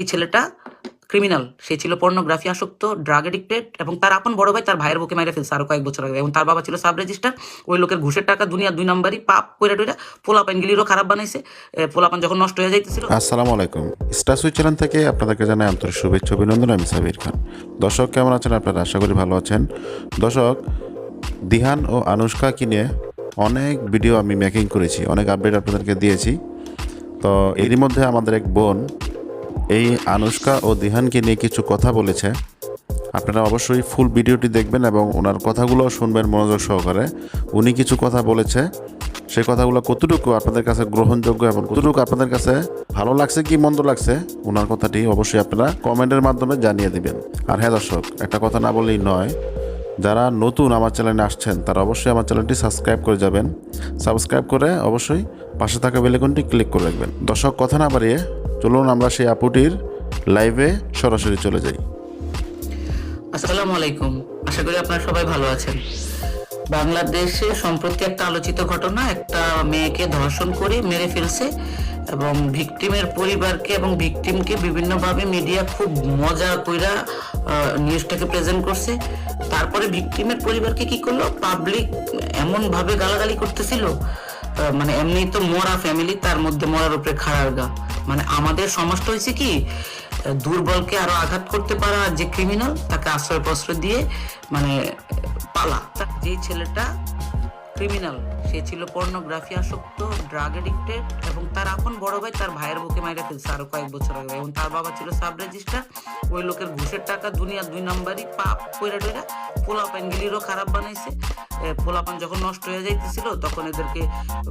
এই ছেলেটা ক্রিমিনাল সে ছিল পর্নোগ্রাফি আসক্ত ড্রাগ এডিক্টেড এবং তার আপন বড় ভাই তার ভাইয়ের বুকে মেরে ফেলছে আরও কয়েক বছর আগে। এবং তার বাবা ছিল সাব রেজিস্টার ওই লোকের ঘুষের টাকা দুনিয়া দুই নাম্বারই পাপ কইরা টইরা পোলাপান গিলিরও খারাপ বানাইছে। পোলাপান যখন নষ্ট হয়ে যাইতেছিল। আসসালামু আলাইকুম। স্টার সুইচ চ্যানেল থেকে আপনাদেরকে জানাই আন্তরিক শুভেচ্ছা, অভিনন্দন। আমি সাবির খান। দর্শক, কেমন আছেন আপনারা? আশা করি ভালো আছেন। দর্শক, দিহান ও আনুষ্কাকে নিয়ে অনেক ভিডিও আমি মেকিং করেছি, অনেক আপডেট আপনাদেরকে দিয়েছি। তো এরই মধ্যে আমাদের এক বোন এই আনুষ্কা ও দিহানকে নিয়ে কিছু কথা বলেছে। আপনারা অবশ্যই ফুল ভিডিওটি দেখবেন এবং ওনার কথাগুলো শুনবেন মনোযোগ সহকারে। উনি কিছু কথা বলেছে। সেই কথাগুলো কতটুকু আপনাদের কাছে গ্রহণযোগ্য এবং কতটুকু আপনাদের কাছে ভালো লাগছে কি মন্দ লাগছে, ওনার কথাটি অবশ্যই আপনারা কমেন্টের মাধ্যমে জানিয়ে দিবেন। আর হ্যাঁ দর্শক, একটা কথা না বললেই নয়, যারা নতুন আমার চ্যানেলে আসছেন, তারা অবশ্যই আমার চ্যানেলটি সাবস্ক্রাইব করে যাবেন। সাবস্ক্রাইব করে অবশ্যই পাশে থাকা বেলেকনটি ক্লিক করে রাখবেন। দর্শক, কথা না বাড়িয়ে চলুন আমরা সেই আপুটির লাইভে সরাসরি চলে যাই। আসসালামু আলাইকুম। আশা করি আপনারা সবাই ভালো আছেন। বাংলাদেশে সম্প্রতি একটা আলোচিত ঘটনা, একটা মেয়েকে ধর্ষণ করে মেরে ফেলছে এবং ভিকটিমের পরিবারকে এবং ভিকটিমকে বিভিন্নভাবে মিডিয়া খুব মজা কইরা নিউজটাকে প্রেজেন্ট করছে। তারপরে ভিকটিমের পরিবারকে কি করল? পাবলিক এমন ভাবে গালাগালি করতেছিল মানে এমনি তো মোরা ফ্যামিলি তার মধ্যে মোরার উপরে খাড়ার গা। মানে আমাদের সমাজটা হয়েছে কি দুর্বলকে আরও আঘাত করতে পারা যে ক্রিমিনাল তাকে আশ্রয় প্রশ্রয় দিয়ে মানে পালা। যে ছেলেটা ক্রিমিনাল সে ছিল পর্নোগ্রাফি আসক্ত ড্রাগ এডিক্টেড এবং তার এখন বড় ভাই তার ভাইয়ের বুকে মাইরে ফেলছে আরও কয়েক বছর আগে। এবং তার বাবা ছিল সাব রেজিস্টার ওই লোকের ঘুষের টাকা দুনিয়া দুই নাম্বারই পাপ কইরা টইরা পোলাপান প্যানগুলিরও খারাপ বানাইছে। পোলা পান যখন নষ্ট হয়ে যাইতেছিল, তখন এদেরকে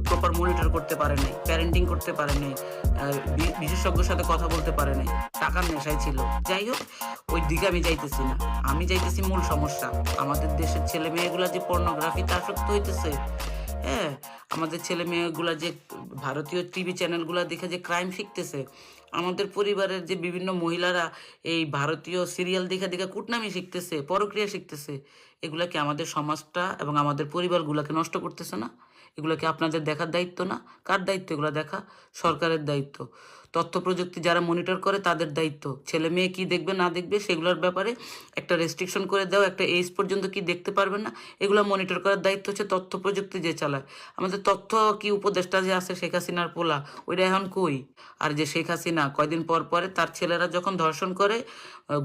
প্রপার মনিটর করতে পারে নাই প্যারেন্টিং করতে পারে নাই বিশেষজ্ঞের সাথে কথা বলতে পারে নাই, টাকার নেশায় ছিল। যাই হোক, ওই দিকে আমি যাইতেছি না। আমি যাইতেছি মূল সমস্যা। আমাদের দেশের ছেলে মেয়েগুলা যে পর্নোগ্রাফিতে আসক্ত হইতেছে হ্যাঁ আমাদের ছেলে মেয়েগুলা যে ভারতীয় টিভি চ্যানেলগুলা দেখে যে ক্রাইম শিখতেছে, আমাদের পরিবারের যে বিভিন্ন মহিলারা এই ভারতীয় সিরিয়াল দেখে দেখে কুটনামি শিখতেছে, পরক্রিয়া শিখতেছে, এগুলা কি আমাদের সমাজটা এবং আমাদের পরিবারগুলোকে নষ্ট করতেছে না? এগুলো কি আপনাদের দেখার দায়িত্ব না? কার দায়িত্ব এগুলো দেখা? সরকারের দায়িত্ব। তথ্য প্রযুক্তি যারা মনিটর করে তাদের দায়িত্ব। ছেলে মেয়ে কি দেখবে না দেখবে সেগুলোর ব্যাপারে একটা রেস্ট্রিকশন করে দাও, একটা এজ পর্যন্ত কি দেখতে পারবে না? এগুলো মনিটর করার দায়িত্ব হচ্ছে তথ্য প্রযুক্তি যে চালায়। আমাদের তথ্য কি উপদেষ্টা যে আছে শেখ হাসিনার পোলা, ওইটা এখন কই? আর যে শেখ হাসিনা কয়দিন পর পরে তার ছেলেরা যখন ধর্ষণ করে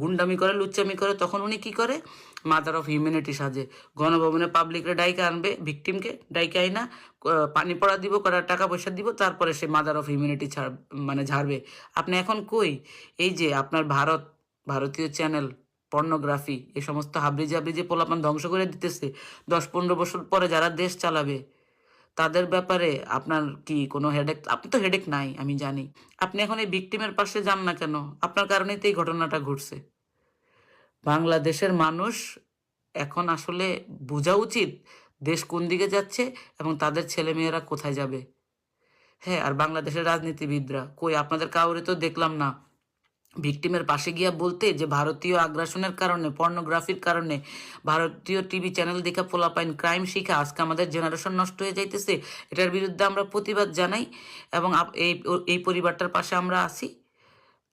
গুন্ডামি করে, লুচ্চামি করে, তখন উনি কি করে? মাদার অফ হিউম্যানিটি সাজে। গণভবনে পাবলিকরে ডাইকে আনবে ভিকটিমকে ডাইকে আইনা পানি পড়া দিব করার টাকা পয়সা দিব, তারপরে সে মাদার অফ হিউম্যানিটি ছাড় মানে ঝাড়বে। আপনি এখন কই? এই যে আপনার ভারত, ভারতীয় চ্যানেল পর্নোগ্রাফি এই সমস্ত হাবড়ি জাবড়ি যে পোলাপান ধ্বংস করে দিতেছে, দশ পনেরো বছর পরে যারা দেশ চালাবে তাদের ব্যাপারে আপনার কি কোনো হেডেক আপনি তো হেডেক নাই, আমি জানি। আপনি এখন এই ভিকটিমের পাশে যান না কেন? আপনার কারণেই তো এই ঘটনাটা ঘটছে। বাংলাদেশের মানুষ এখন আসলে বোঝা উচিত দেশ কোন দিকে যাচ্ছে এবং তাদের ছেলেমেয়েরা কোথায় যাবে। হ্যাঁ আর বাংলাদেশের রাজনীতিবিদরা, কই আপনাদের কাউরে তো দেখলাম না। ভিকটিমের পাশে গিয়া বলতে যে ভারতীয় আগ্রাসনের কারণে, পর্নোগ্রাফির কারণে ভারতীয় টিভি চ্যানেল দেখা পোলাপাইন ক্রাইম শিখা আজকে আমাদের জেনারেশন নষ্ট হয়ে যাইতেছে, এটার বিরুদ্ধে আমরা প্রতিবাদ জানাই এবং এই এই পরিবারটার পাশে আমরা আছি।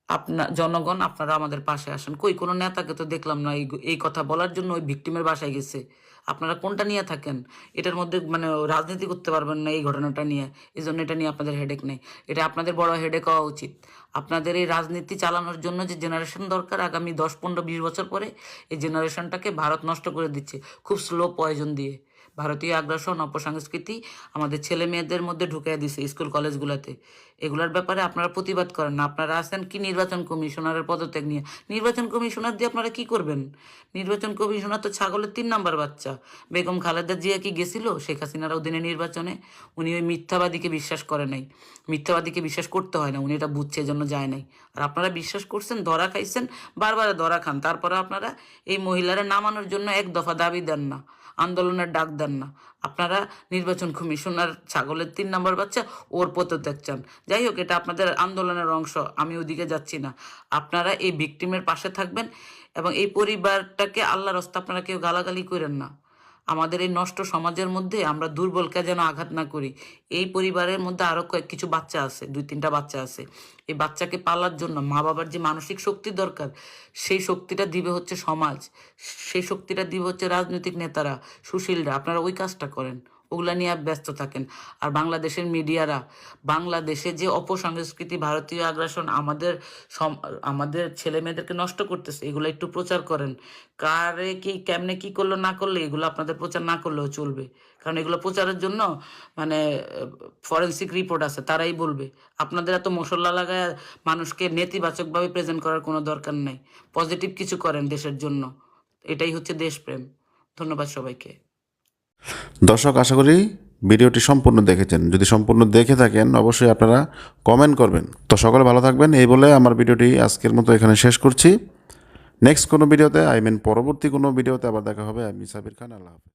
আপনার জনগণ আপনারা আমাদের পাশে আসেন। কই, কোনো নেতাকে তো দেখলাম না এই কথা বলার জন্য ওই ভিকটিমের বাসায় গেছে। আপনারা কোনটা নিয়ে থাকেন? এটার মধ্যে মানে রাজনীতি করতে পারবেন না এই ঘটনাটা নিয়ে। এই জন্য এটা নিয়ে আপনাদের হেডেক নেই। এটা আপনাদের বড় হেডেক হওয়া উচিত। আপনাদের এই রাজনীতি চালানোর জন্য যে জেনারেশন দরকার, আগামী দশ, পনেরো, বিশ বছর পরে এই জেনারেশনটাকে ভারত নষ্ট করে দিচ্ছে। খুব স্লো পয়জন দিয়ে। ভারতীয় আগ্রাসন, অপসংস্কৃতি আমাদের ছেলে মেয়েদের মধ্যে ঢুকিয়ে দিছে স্কুল, কলেজগুলোতে। এগুলোর ব্যাপারে আপনারা প্রতিবাদ করেন না। আপনারা আছেন কি নির্বাচন কমিশনারের পদত্যাগ নিয়ে? নির্বাচন কমিশনার দিয়ে আপনারা কি করবেন? নির্বাচন কমিশনার তো ছাগলের তিন নাম্বার বাচ্চা। বেগম খালেদা জিয়া কি গেছিল? শেখ হাসিনার অধীনে নির্বাচনে। উনি ওই মিথ্যাবাদীকে বিশ্বাস করে নাই। মিথ্যাবাদীকে বিশ্বাস করতে হয় না। উনি এটা বুঝছে, এজন্য যায় নাই। আর আপনারা বিশ্বাস করছেন, ধরা খাইছেন, বারবার ধরা খান। তারপরে আপনারা এই মহিলারা নামানোর জন্য এক দফা দাবি দেন না। আন্দোলনের ডাক দেন না। আপনারা নির্বাচন কমিশনার ছাগলের তিন নম্বর বাচ্চা, ওর পদত্যাগ দেখছেন যাই হোক, এটা আপনাদের আন্দোলনের অংশ, আমি ওদিকে যাচ্ছি না। আপনারা এই ভিকটিমের পাশে থাকবেন এবং এই পরিবারটাকে আল্লাহর রস্তা আপনারা কেউ গালাগালি করেন না। আমাদের এই নষ্ট সমাজের মধ্যে আমরা দুর্বলকে যেন আঘাত না করি। এই পরিবারের মধ্যে আরও কয়েক কিছু বাচ্চা আছে, দুই তিনটা বাচ্চা আছে। এই বাচ্চাকে পালার জন্য মা বাবার যে মানসিক শক্তি দরকার, সেই শক্তিটা দিবে হচ্ছে সমাজ। সেই শক্তিটা দিবে হচ্ছে রাজনৈতিক নেতারা, সুশীলরা। আপনারা ওই কাজটা করেন। ওগুলা নিয়ে ব্যস্ত থাকেন। আর বাংলাদেশের মিডিয়ারা, বাংলাদেশে যে অপসংস্কৃতি, ভারতীয় আগ্রাসন আমাদের আমাদের ছেলে মেয়েদেরকে নষ্ট করতেছে, এগুলো একটু প্রচার করেন। কারে কি, কেমনে কি করল, না করলে এগুলো আপনাদের প্রচার না করলেও চলবে। কারণ এগুলো প্রচারের জন্য মানে ফরেন্সিক রিপোর্ট আছে, তারাই বলবে। আপনাদের এত মশলা লাগায় মানুষকে নেতিবাচকভাবে প্রেজেন্ট করার কোনো দরকার নাই। পজিটিভ কিছু করেন দেশের জন্য। এটাই হচ্ছে দেশপ্রেম। ধন্যবাদ সবাইকে। দর্শক, আশা করি ভিডিওটি সম্পূর্ণ দেখেছেন। যদি সম্পূর্ণ দেখে থাকেন, অবশ্যই আপনারা কমেন্ট করবেন। তো সকলে ভালো থাকবেন। এই বলে আমার ভিডিওটি আজকের মতো এখানে শেষ করছি। নেক্সট কোনো ভিডিওতে, আই মিন পরবর্তী কোনো ভিডিওতে আবার দেখা হবে। আমি সাবির খান, আল্লাহ